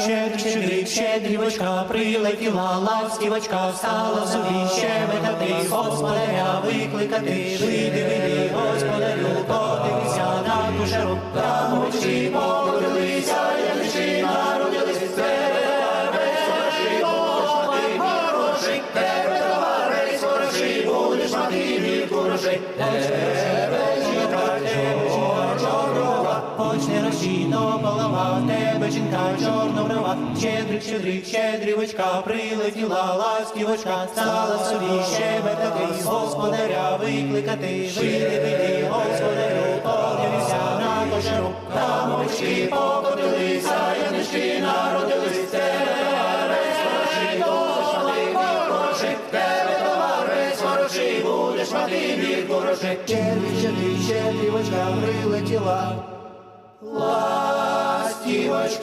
Щедрик, щедрик, щедрівочка, прилетіла ластівочка, стала собі. Щебетати, господаря викликати, вийди, вийди, господарю, подивися на кушеру, рамочки погодилися, янички народились, тебе будеш мати тебе товари сорочі, будеш мати мільку грошей, тебе чорнова, хоч не в тебе жінка чорноброва, щедрик, щедрик, щедрівочка, прилетіла ластівочка, стала собі щебетати, господаря викликати, вийди, вийди, господарю, подивися на кошеру, рамочки покотилися, янички народились, тебе грошей, тебе товари сворочі, будеш мати мірку грошей. Щедрик, щедрик, щедрівочка, прилетіла ластівочка.